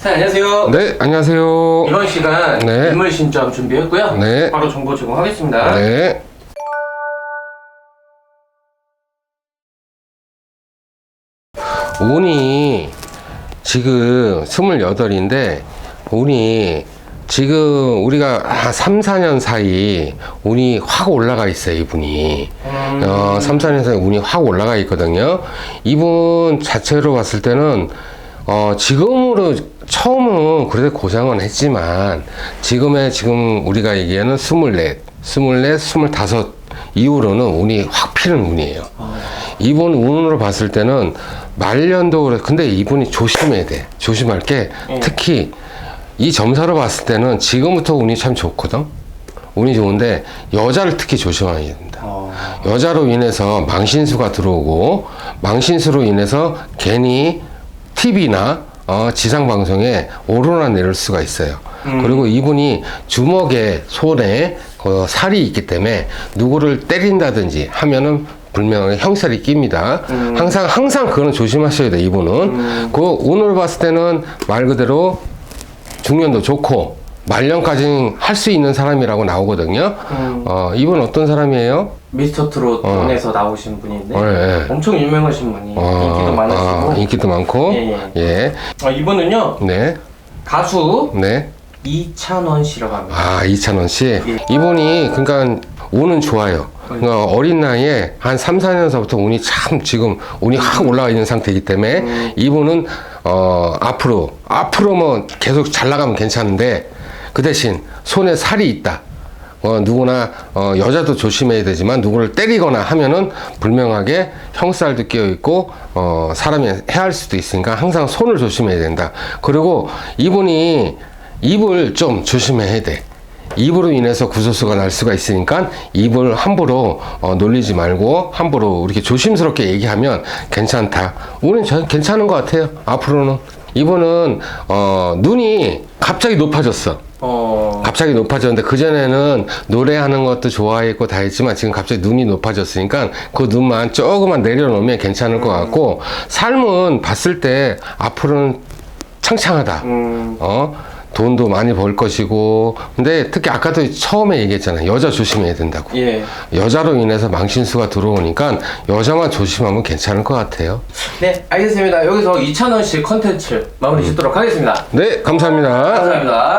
사장님 안녕하세요. 네, 안녕하세요. 이번 시간 네. 인물 신점 준비했고요. 네. 바로 정보 제공하겠습니다. 네. 운이 지금 28인데 운이 지금 우리가 한 3, 4년 사이 운이 확 올라가 있어요, 이분이. 음, 어, 3, 4년 사이 운이 확 올라가 있거든요. 이분 자체로 봤을 때는 어, 지금으로 처음은 그래도 고생은 했지만 지금의 지금 우리가 얘기하는 24, 24, 25 이후로는 운이 확 피는 운이에요. 이분 운으로 봤을 때는 말년도 그래. 근데 이분이 조심해야 돼. 조심할 게 특히 이 점사로 봤을 때는 지금부터 운이 참 좋거든. 운이 좋은데 여자를 특히 조심해야 된다. 어, 여자로 인해서 망신수가 들어오고 망신수로 인해서 괜히 TV나 어, 지상 방송에 오르나 내릴 수가 있어요. 그리고 이분이 주먹에 손에 그 살이 있기 때문에 누구를 때린다든지 하면은 분명하게 형살이 낍니다. 항상 항상 그거는 조심하셔야 돼 이분은. 그 오늘 봤을 때는 말 그대로 중년도 좋고 말년까지 할 수 있는 사람이라고 나오거든요. 음. 어, 이분 어떤 사람이에요? 미스터 트롯에서 나오신 분인데 어, 예. 엄청 유명하신 분이 어, 인기도 많으시고 어, 인기도 많고. 예, 예. 어, 이분은요 네. 가수 네. 이찬원 씨라고 합니다. 아, 이찬원 씨. 예. 이분이 그러니까 운은 좋아요. 그러니까 어린 나이에 한 3, 4년서부터 운이 참 지금 운이 확 올라가 있는 상태이기 때문에 음. 이분은 어, 앞으로 앞으로 뭐 계속 잘 나가면 괜찮은데 그 대신 손에 살이 있다. 어, 누구나 어, 여자도 조심해야 되지만 누구를 때리거나 하면은 불명하게 형살도 끼어 있고 어, 사람이 해할 수도 있으니까 항상 손을 조심해야 된다. 그리고 이분이 입을 좀 조심해야 돼. 입으로 인해서 구소수가 날 수가 있으니까 입을 함부로 어, 놀리지 말고 함부로 이렇게 조심스럽게 얘기하면 괜찮다. 우리는 전 괜찮은 것 같아요. 앞으로는 이분은 어, 눈이 갑자기 높아졌어. 어, 갑자기 높아졌는데 그전에는 노래하는 것도 좋아했고 다 했지만 지금 갑자기 눈이 높아졌으니까 그 눈만 조금만 내려놓으면 괜찮을 것 같고 삶은 봤을 때 앞으로는 창창하다. 음, 어? 돈도 많이 벌 것이고 근데 특히 아까도 처음에 얘기했잖아요. 여자 조심해야 된다고. 예. 여자로 인해서 망신수가 들어오니까 여자만 조심하면 괜찮을 것 같아요. 네, 알겠습니다. 여기서 이찬원 씨 컨텐츠 마무리 짓도록 하겠습니다. 네, 감사합니다. 감사합니다.